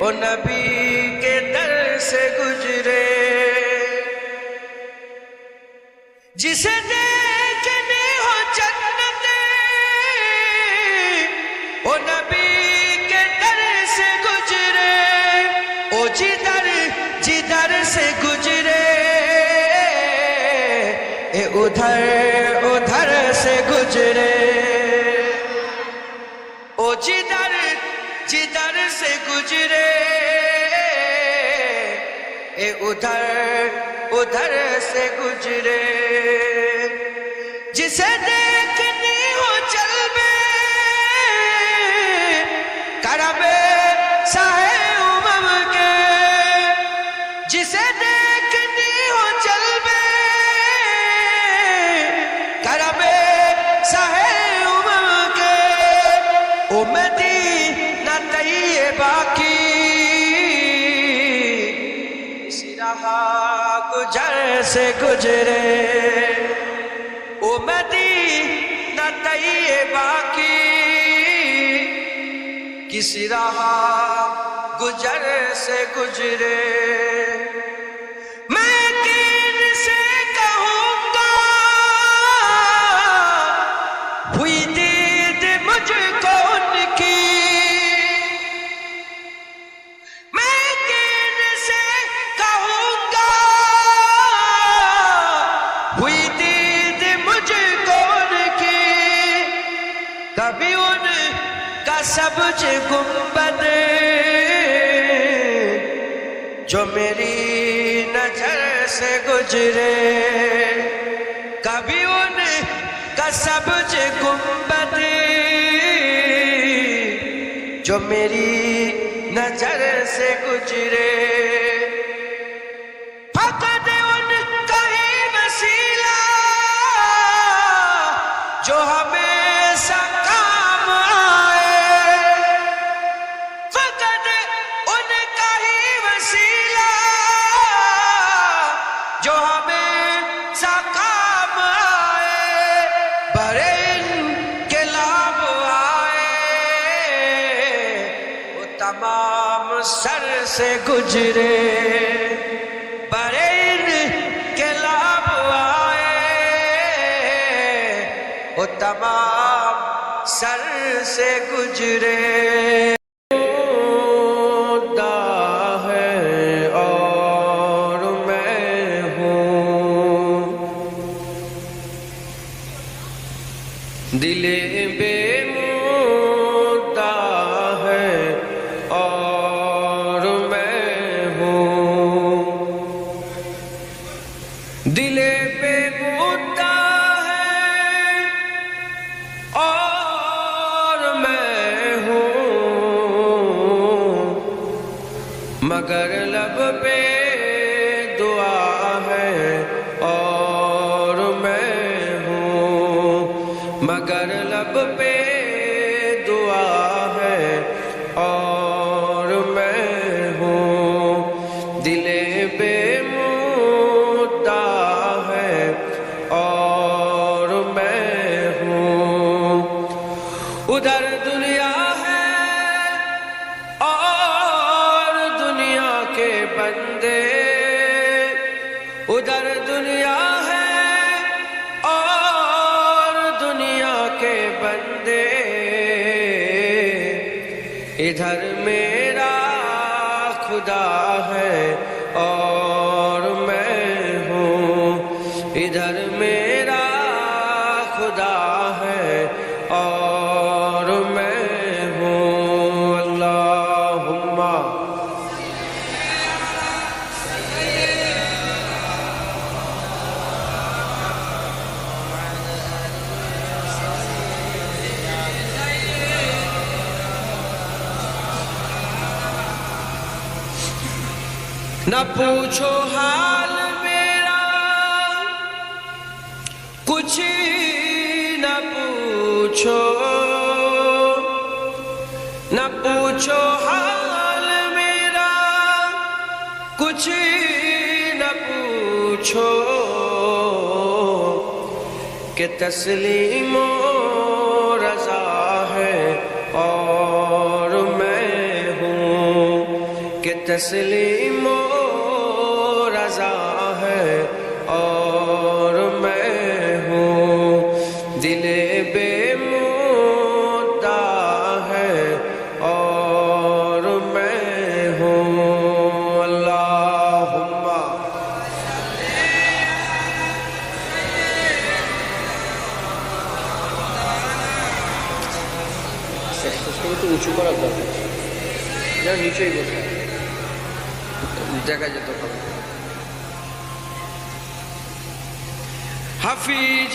وہ نبی کے در سے گزرے۔ جسے دیکھنے ہو جنت وہ نبی کے در سے گزرے۔ او جدر جدر سے گزرے۔ اے ادھر ادھر سے گزرے۔ ادھر ادھر سے گزرے۔ جسے دیکھنی سے گجرے او نہ طیبہ کی کسی رہا گجر سے گجرے جو میری نظر سے گزرے، کبھی ان کا سبج گنبد، جو میری نظر سے گزرے۔ جو ہمیشہ کام آئے برے انقلاب آئے۔ وہ تمام سر سے گزرے برے انقلاب آئے۔ وہ تمام سر سے گزرے۔ دل بے ادھر میرا خدا ہے اور میں ہوں ادھر میرا پوچھو حال میرا۔ کچھ نہ پوچھو۔ نہ پوچھو حال میرا۔ کچھ نہ پوچھو۔ کہ تسلیم و رضا ہے اور میں ہوں۔ کہ تسلیم উঁচু করার দরকার যেন নিচেই বসে দেখা যেত হাফিজ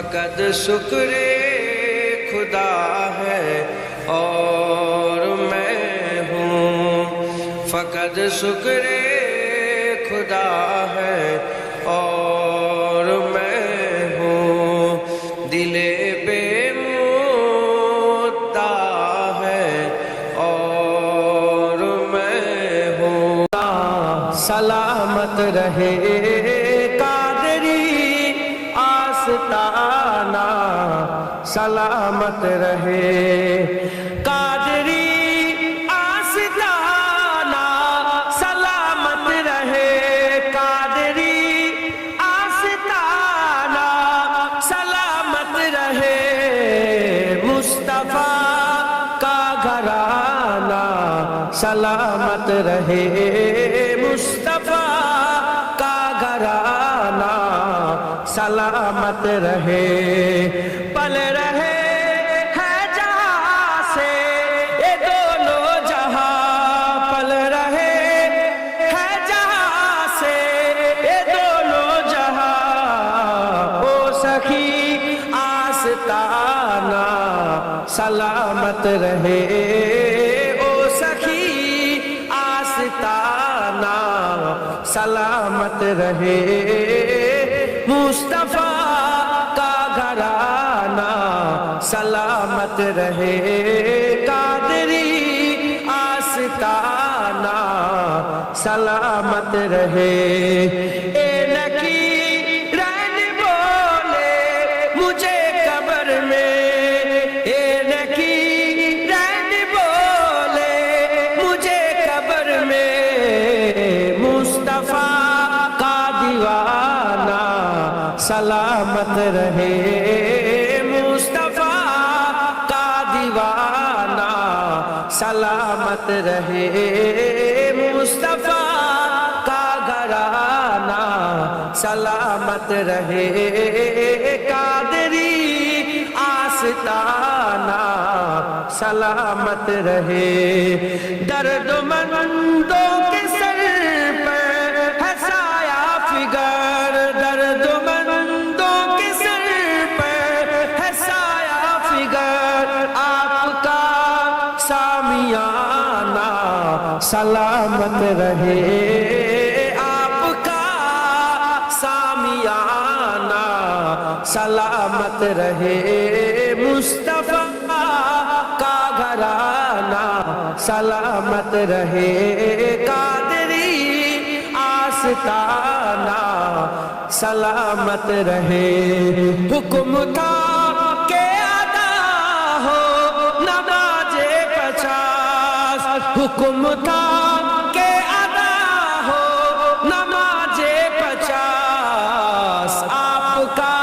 فقط شکر خدا ہے اور میں ہوں۔ فقط شکر خدا ہے اور میں ہوں۔ دل بے مدعا ہے اور میں ہوں۔ سلامت رہے۔ آستانہ سلامت رہے۔ قادری، آستانہ، سلامت رہے۔ قادری، آستانہ، سلامت رہے۔ مصطفیٰ کا گھرانہ، سلامت رہے۔ رہے۔ پل رہے ہے جہاں سے یہ دونوں جہاں۔ پل رہے ہے جہاں سے یہ دونوں جہاں۔ او سخی آستانہ سلامت رہے۔ او سخی آستانہ سلامت رہے۔ سلامت رہے قادری آستانہ سلامت رہے رہے۔ مصطفیٰ کا گھرانہ سلامت رہے۔ قادری آستانہ سلامت رہے۔ درد من سلامت رہے۔ آپ کا سامیانہ سلامت رہے۔ مصطفیٰ کا گھرانہ سلامت رہے۔ قادری آستانہ سلامت رہے۔ حکم تھا حکم تھا کہ ادا ہو، نماز پچاس، آپ کا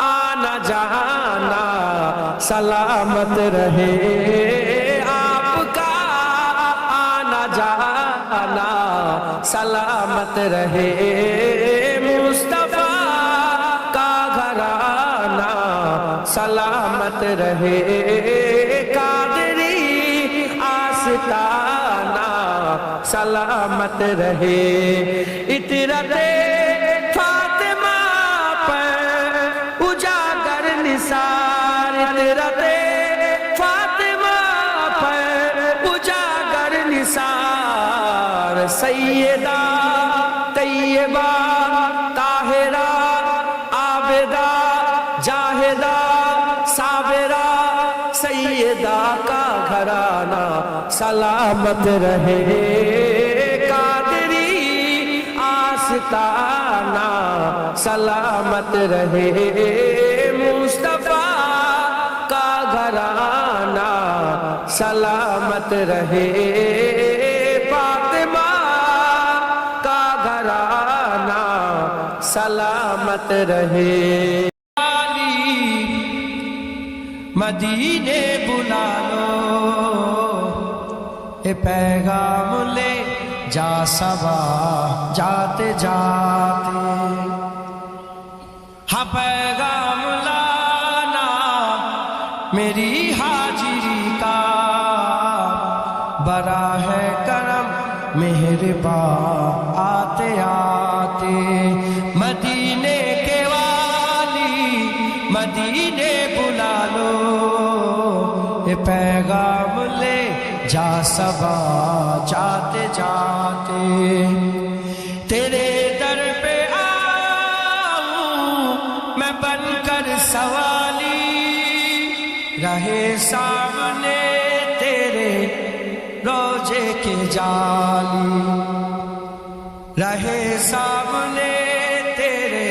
آنا جانا سلامت رہے۔ آپ کا آنا جانا سلامت رہے۔ مصطفیٰ کا گھرانہ سلامت رہے۔ سلامت رہے۔ اطرت فاطمہ پر اجاگر نثار۔ اطرت فاطمہ پر اجاگر نثار۔ سیدہ طیبہ، طاہرہ، عابدہ جاہدہ صابرہ، سیدہ کا گھرانہ سلامت رہے۔ سلامت رہے۔ مصطفیٰ کا گھرانہ سلامت رہے۔ فاطمہ کا گھرانہ سلامت رہے۔ مدینے بلا لو۔ اے پیغام لے، جا سبا جاتے جاتے۔ کرم آتے آتے مدینے کے والی، مدینے بلا لو۔ یہ پیغام لے، جا سبا جاتے جاتے۔ تیرے در پہ آؤں، میں بن کر سوالی۔ رہے سامنے روجے کے جالی رہے سامنے تیرے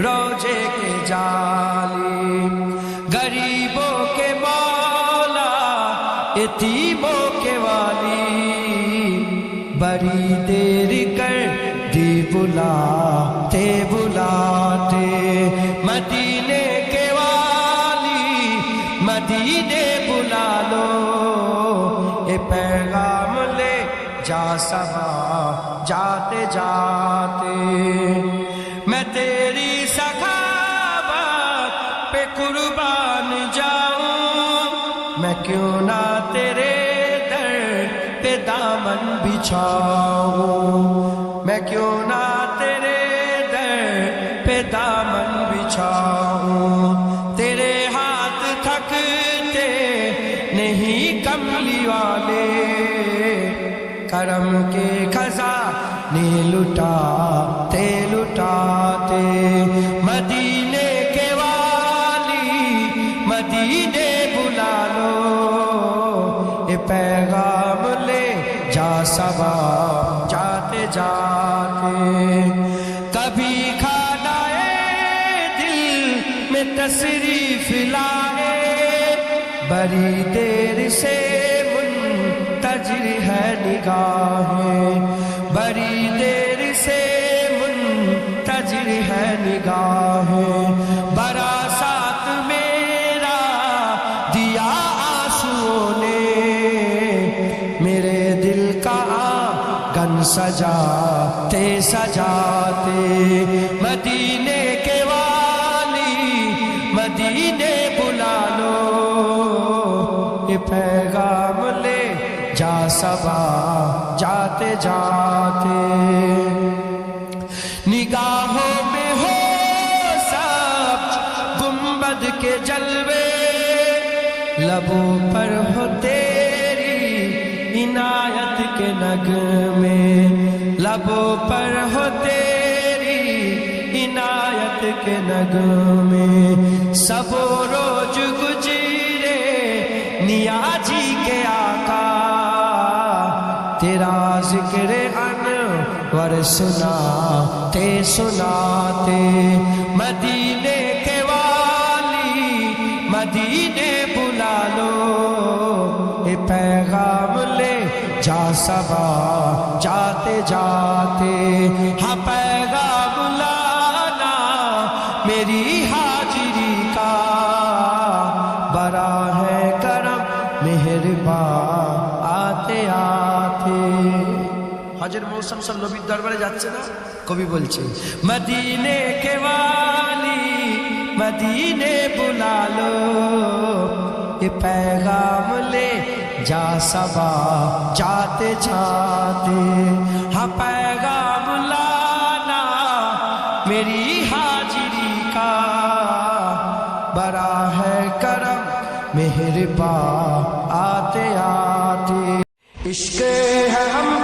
روجے کے جالی غریبوں کے مولا یتیموں کے والی بڑی دیر کر دامن بچھاؤں میں کیوں نہ تیرے در پہ دامن بچھاؤں؟ تیرے ہاتھ تھکتے نہیں کملی والے۔ کرم کے خزانے لٹا تے لٹاتے۔ تصریف لائے بڑی دیر سے منتظر ہے نگاہیں۔ بڑی دیر سے منتظر ہے نگاہیں۔ برا ساتھ میرا دیا آنسوؤں نے، میرے دل کا گن سجاتے سجاتے نگاہوں میں ہو سب گنبد کے جلوے، لبوں پر ہو تیری عنایت کے نغمے لبوں پر ہو تیری عنایت کے نغمے سب روز گجرے نیازی جی انور سنا تے سناتے مدینے کے والی، مدینے بلا لو۔ یہ پیغام لے، جا سبا جاتے جاتے ہاں মোসাম সব নবীর দরবারে যাচ্ছে না? কবি বলছে মদিনে কেওয়ালি مدینے بلا لو یہ پیغام لے جا سبا جاتے جاتے ہاں پیغام لانا میری حاضری کا برا ہے کرم مہربا آتے آتے عشق ہے ہم